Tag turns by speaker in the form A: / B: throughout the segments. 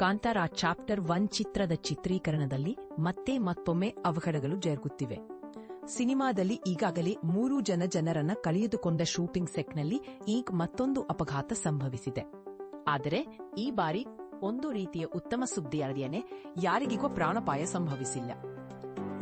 A: Kantara chapter one ಚಿತ್ರದ ಚಿತ್ರೀಕರಣದಲ್ಲಿ ಮತ್ತೆ ಮತ್ತೊಮ್ಮೆ ಅವಘಡಗಳು ಜರುಗುತ್ತಿವೆ. ಸಿನಿಮಾದಲ್ಲಿ ಈಗಾಗಲೇ ಮೂರು ಜನ ಜನರನ್ನ ಕಳೆದುಕೊಂಡ ಶೂಟಿಂಗ್ ಸೆಟ್ನಲ್ಲಿ ಈಗ ಮತ್ತೊಂದು ಅಪಘಾತ ಸಂಭವಿಸಿದೆ. ಆದರೆ ಈ ಬಾರಿ ಒಂದು ರೀತಿಯ ಉತ್ತಮ ಸುದ್ದಿಯಾಗಿಯೇ ಯಾರಿಗಿಗೂ ಪ್ರಾಣಪಾಯ ಸಂಭವಿಸಿಲ್ಲ.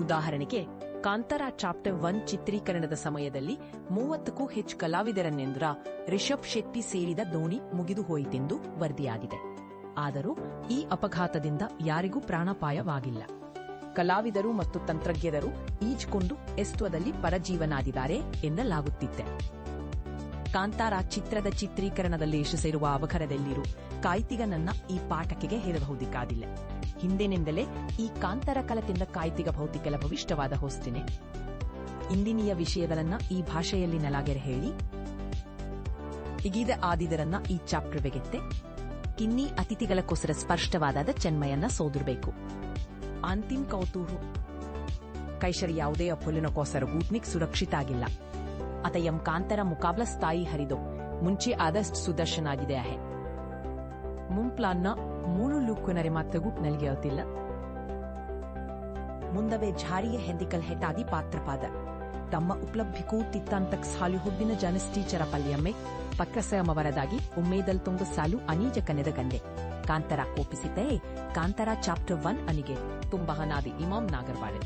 A: ಉದಾಹರಣೆಗೆ, ಕಾಂತಾರ ಚಾಪ್ಟರ್ ಒನ್ ಚಿತ್ರೀಕರಣದ ಸಮಯದಲ್ಲಿ ಮೂವತ್ತಕ್ಕೂ ಹೆಚ್ಚು ಕಲಾವಿದರನ್ನೆಂದ್ರ ರಿಷಬ್ ಶೆಟ್ಟಿ ಸೇರಿದ ದೋಣಿ ಮುಗಿದು ಹೋಯಿತೆಂದು ವರದಿಯಾಗಿದೆ. ಆದರೂ ಈ ಅಪಘಾತದಿಂದ ಯಾರಿಗೂ ಪ್ರಾಣಾಪಾಯವಾಗಿಲ್ಲ. ಕಲಾವಿದರು ಮತ್ತು ತಂತ್ರಜ್ಞರು ಈಜ್ಕೊಂಡು ಎಸ್ತ್ವದಲ್ಲಿ ಪರಜೀವನಾದಿದ್ದಾರೆ ಎನ್ನಲಾಗುತ್ತಿದ್ದೆ ಕಾಂತಾರ ಚಿತ್ರದ ಚಿತ್ರೀಕರಣದಲ್ಲಿ ಯಶಸ್ಸಿರುವ ಅವಘಡದಲ್ಲಿರು ಕಾಯ್ತಿಗನನ್ನ ಈ ಪಾಠಕ್ಕೆ ಹೇರಬಹುದಿಕ್ಕಾದಿಲ್ಲ. ಹಿಂದಿನಿಂದಲೇ ಈ ಕಾಂತಾರ ಕಲತಿಂದ ಕಾಯ್ತಿಗ ಭೌತಿಕ ಭವಿಷ್ಠವಾದ ಹೊಸ್ತಿನಿ. ಇಂದಿನಿಯ ವಿಷಯಗಳನ್ನ ಈ ಭಾಷೆಯಲ್ಲಿ ನಲಾಗೆರೆ ಹೇಳಿ. ಇಗೀದ ಆದಿದರನ್ನ ಈ ಚಾಪ್ಟರ್ ಬೆಗೆತ್ತೆ ಕಿನ್ನಿ ಅತಿಥಿಗಳಕ್ಕೋಸ್ಕರ ಸ್ಪಷ್ಟವಾದ ಚೆನ್ಮಯನ್ನ ಸೋದಿರಬೇಕು. ಅಂತಿಮ ಕೌತೂಹು. ಕೈಶರ್ ಯಾವುದೇ ಅಪೊಲಿನಕ್ಕೋಸ್ಕರ ಗೂಟ್ನಿಕ್ ಸುರಕ್ಷಿತ ಆಗಿಲ್ಲ. ಅತ ಎಂ ಕಾಂತರ ಮುಕಾಬ್ಲ ಸ್ಥಾಯಿ ಹರಿದು ಮುಂಚೆ ಆದಷ್ಟು ಸುದರ್ಶನ ಆಗಿದೆ ಅಹೆ. ಮುಂಪ್ಲಾನ್ನ ಮೂರು ಲುಕ್ಕುನರೆ ಮಾತಗೂ ನಲ್ಗೆಯೋತಿಲ್ಲ ಮುಂದವೇ ಝಾರಿಯ ಹೆಂದಿಕಲ್ ಹೆಟಾದಿ ಪಾತ್ರಪಾದ. ತಮ್ಮ ಉಪಲಬ್ಧಿಗೂ ತಿತ್ತಾಂತಕ್ ಸಾಲು ಹುಬ್ಬಿನ ಜನಸ್ಟೀಚರ ಪಲ್ಯಮ್ಮೆ ಪಕ್ಕಸಮವರದಾಗಿ ಉಮ್ಮೇದಲ್ ತುಂಬ ಸಾಲು ಅನೀಜ ಕನೆದ ಗಂಡೆ. ಕಾಂತರ ಕೋಪಿಸಿದ್ದೇ ಕಾಂತರ ಚಾಪ್ಟರ್ ಒನ್ ಅನಿಗೆ ತುಂಬಹನಾದಿ ಇಮಾಮ್ ನಾಗರ್ವಾಡೆ